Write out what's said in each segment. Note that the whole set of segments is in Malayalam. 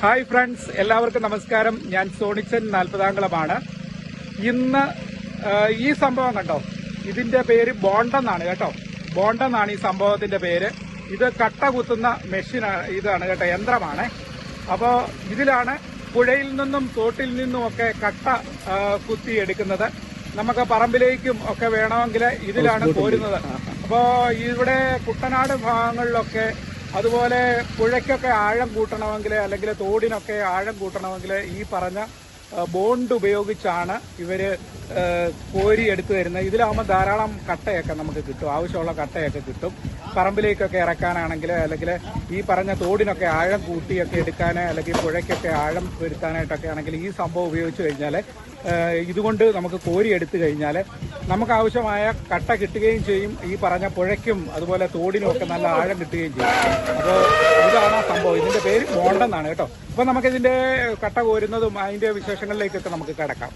ഹായ് ഫ്രണ്ട്സ് എല്ലാവർക്കും നമസ്കാരം. ഞാൻ സോണിച്ചൻ നാൽപ്പതാംകുളമാണ് ഇന്ന് ഈ സംഭവം കണ്ടോ? ഇതിന്റെ പേര് ബോണ്ടെന്നാണ് കേട്ടോ. ബോണ്ടെന്നാണ് ഈ സംഭവത്തിന്റെ പേര്. ഇത് കട്ട കുത്തുന്ന മെഷീനാണ് ഇതാണ് കേട്ടോ യന്ത്രമാണ്. അപ്പോൾ ഇതിലാണ് പുഴയിൽ നിന്നും തോട്ടിൽ നിന്നും ഒക്കെ കട്ട കുത്തി എടുക്കുന്നത്. നമുക്ക് പറമ്പിലേക്കും ഒക്കെ വേണമെങ്കിൽ ഇതിലാണ് പോരുന്നത്. അപ്പോൾ ഇവിടെ കുട്ടനാട് ഭാഗങ്ങളിലൊക്കെ അതുപോലെ പുഴയ്ക്കൊക്കെ ആഴം കൂട്ടണമെങ്കിൽ അല്ലെങ്കിൽ തോടിനൊക്കെ ആഴം കൂട്ടണമെങ്കിൽ ഈ പറഞ്ഞ ബോണ്ട് ഉപയോഗിച്ചാണ് ഇവർ കോരി എടുത്തു വരുന്നത് ഇതിലാവുമ്പോൾ ധാരാളം കട്ടയൊക്കെ നമുക്ക് കിട്ടും. ആവശ്യമുള്ള കട്ടയൊക്കെ കിട്ടും. പറമ്പിലേക്കൊക്കെ ഇറക്കാനാണെങ്കിൽ അല്ലെങ്കിൽ ഈ പറഞ്ഞ തോടിനൊക്കെ ആഴം കൂട്ടിയൊക്കെ എടുക്കാൻ അല്ലെങ്കിൽ പുഴയ്ക്കൊക്കെ ആഴം വരുത്താനായിട്ടൊക്കെ ആണെങ്കിൽ ഈ സംഭവം ഉപയോഗിച്ച് കഴിഞ്ഞാൽ ഇതുകൊണ്ട് നമുക്ക് കോരി എടുത്തു കഴിഞ്ഞാൽ നമുക്ക് ആവശ്യമായ കട്ട കിട്ടുകയും ചെയ്യും. ഈ പറഞ്ഞ പുഴയ്ക്കും അതുപോലെ തോടിനും ഒക്കെ നല്ല ആഴം കിട്ടുകയും ചെയ്യും. അപ്പോൾ ഇതാണ് സംഭവം. ഇതിന്റെ പേര് ബോണ്ടെന്നാണ് കേട്ടോ. അപ്പോൾ നമുക്കിതിന്റെ കട്ട കോരുന്നതും അതിന്റെ വിശേഷങ്ങളിലേക്കൊക്കെ നമുക്ക് കിടക്കാം.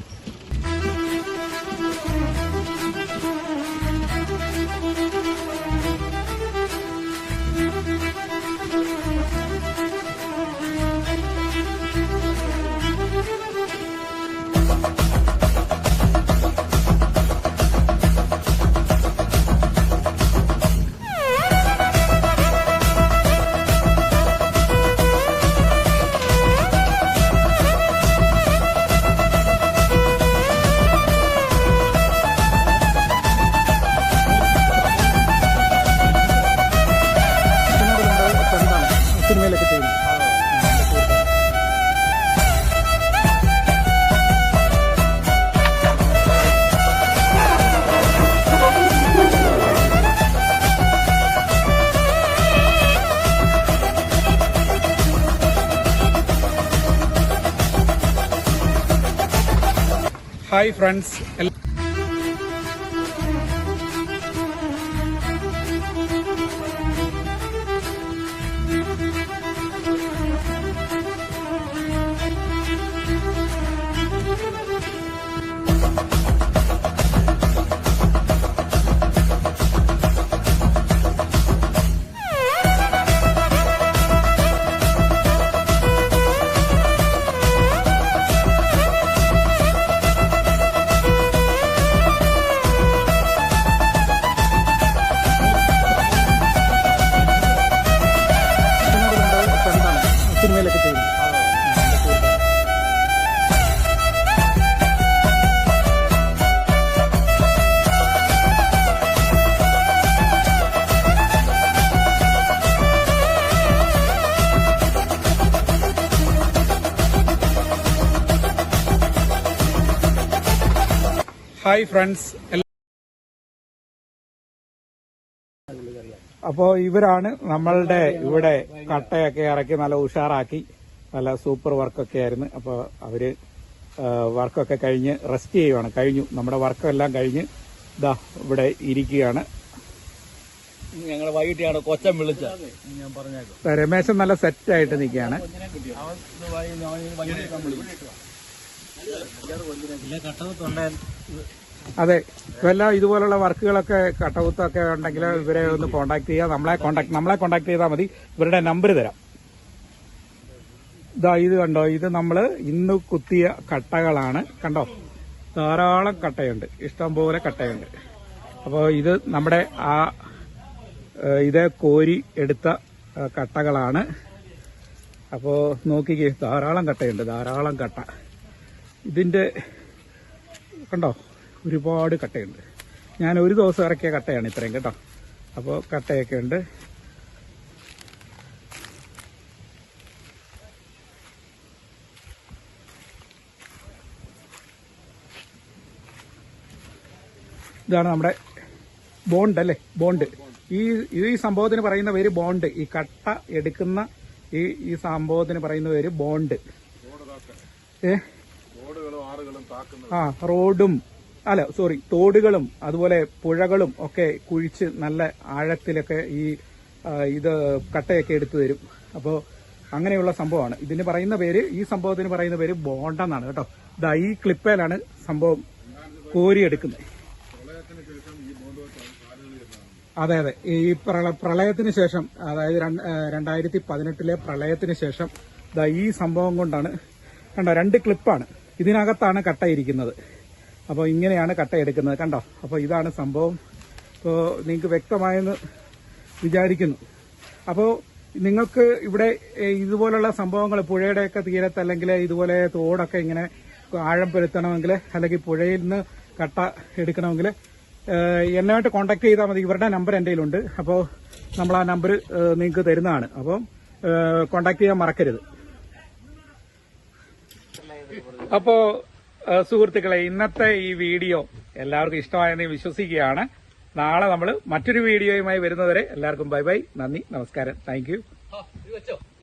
Hi friends hi friends. അപ്പോ ഇവരാണ് നമ്മളുടെ ഇവിടെ കട്ടയൊക്കെ ഇറക്കി നല്ല ഉഷാറാക്കി. നല്ല സൂപ്പർ വർക്കൊക്കെ ആയിരുന്നു. അപ്പോൾ അവർ വർക്കൊക്കെ കഴിഞ്ഞ് റെസ്റ്റ് ചെയ്യുവാണ്. കഴിഞ്ഞു. നമ്മുടെ വർക്കെല്ലാം കഴിഞ്ഞ് ഇതാ ഇവിടെ ഇരിക്കുകയാണ്. ഞങ്ങൾ വൈകിട്ടാണ് കൊച്ചൻ വിളിച്ച ഞാൻ പറഞ്ഞേക്കാം. രമേശൻ നല്ല സെറ്റ് ആയിട്ട് നിൽക്കുകയാണ്. അതെ വല്ല ഇതുപോലുള്ള വർക്കുകളൊക്കെ കട്ടകുത്തൊക്കെ ഉണ്ടെങ്കിൽ ഇവരെ ഒന്ന് കോണ്ടാക്ട് ചെയ്യുക. നമ്മളെ കോണ്ടാക്ട് നമ്മളെ കോണ്ടാക്ട് ചെയ്താൽ മതി. ഇവരുടെ നമ്പർ തരാം. ഇതാ ഇത് കണ്ടോ ഇത് നമ്മൾ ഇന്ന് കുത്തിയ കട്ടകളാണ്. കണ്ടോ? ധാരാളം കട്ടയുണ്ട്. ഇഷ്ടം പോലെ കട്ടയുണ്ട്. അപ്പോൾ ഇത് നമ്മുടെ ആ ഇത് കോരി എടുത്ത കട്ടകളാണ്. അപ്പോൾ നോക്കിക്കേ ധാരാളം കട്ടയുണ്ട്. ധാരാളം കട്ട. ഇതിന്റെ കണ്ടോ? ഒരുപാട് കട്ടയുണ്ട്. ഞാൻ ഒരു ദിവസം ഇറക്കിയ കട്ടയാണ് ഇത്രയും കേട്ടോ. അപ്പോൾ കട്ടയൊക്കെ ഉണ്ട്. ഇതാണ് നമ്മുടെ ബോണ്ട് അല്ലേ? ബോണ്ട്. ഈ ഈ സംഭവത്തിന് പറയുന്ന പേര് ബോണ്ട്. ഈ കട്ട എടുക്കുന്ന ഈ ഈ സംഭവത്തിന് പറയുന്ന പേര് ബോണ്ട്. ഏ? ആ റോഡും അല്ല സോറി തോടുകളും അതുപോലെ പുഴകളും ഒക്കെ കുഴിച്ച് നല്ല ആഴത്തിലൊക്കെ ഈ ഇത് കട്ടയൊക്കെ എടുത്തു തരും. അപ്പോൾ അങ്ങനെയുള്ള സംഭവമാണ്. ഇതിന് പറയുന്ന പേര് ഈ സംഭവത്തിന് പറയുന്ന പേര് ബോണ്ട എന്നാണ് കേട്ടോ. ഇതാ ഈ ക്ലിപ്പേലാണ് സംഭവം കോരിയെടുക്കുന്നത്. അതെ അതെ. ഈ പ്രള- പ്രളയത്തിന് ശേഷം അതായത് രണ്ടായിരത്തി പതിനെട്ടിലെ പ്രളയത്തിന് ശേഷം ദാ ഈ സംഭവം കൊണ്ടാണ് കണ്ടോ രണ്ട് ക്ലിപ്പാണ്. ഇതിനകത്താണ് കട്ട ഇരിക്കുന്നത്. അപ്പോൾ ഇങ്ങനെയാണ് കട്ട എടുക്കുന്നത്. കണ്ടോ? അപ്പോൾ ഇതാണ് സംഭവം. ഇപ്പോൾ നിങ്ങൾക്ക് വ്യക്തമായെന്ന് വിചാരിക്കുന്നു. അപ്പോൾ നിങ്ങൾക്ക് ഇവിടെ ഇതുപോലുള്ള സംഭവങ്ങൾ പുഴയുടെയൊക്കെ തീരത്ത് അല്ലെങ്കിൽ ഇതുപോലെ തോടൊക്കെ ഇങ്ങനെ ആഴം പെരുത്തണമെങ്കിൽ അല്ലെങ്കിൽ പുഴയിൽ നിന്ന് കട്ട എടുക്കണമെങ്കിൽ എന്നുമായിട്ട് കോൺടാക്ട് ചെയ്താൽ മതി. ഇവരുടെ നമ്പർ എന്റെ കയ്യിലുണ്ട്. അപ്പോൾ നമ്മൾ ആ നമ്പർ നിങ്ങൾക്ക് തരുന്നതാണ്. അപ്പം കോൺടാക്ട് ചെയ്യാൻ മറക്കരുത്. അപ്പോ സുഹൃത്തുക്കളെ ഇന്നത്തെ ഈ വീഡിയോ എല്ലാവർക്കും ഇഷ്ടമായെന്ന് വിശ്വസിക്കുകയാണ്. നാളെ നമ്മൾ മറ്റൊരു വീഡിയോയുമായി വരുന്നവരെ എല്ലാവർക്കും ബൈ ബൈ. നന്ദി നമസ്കാരം. Thank you.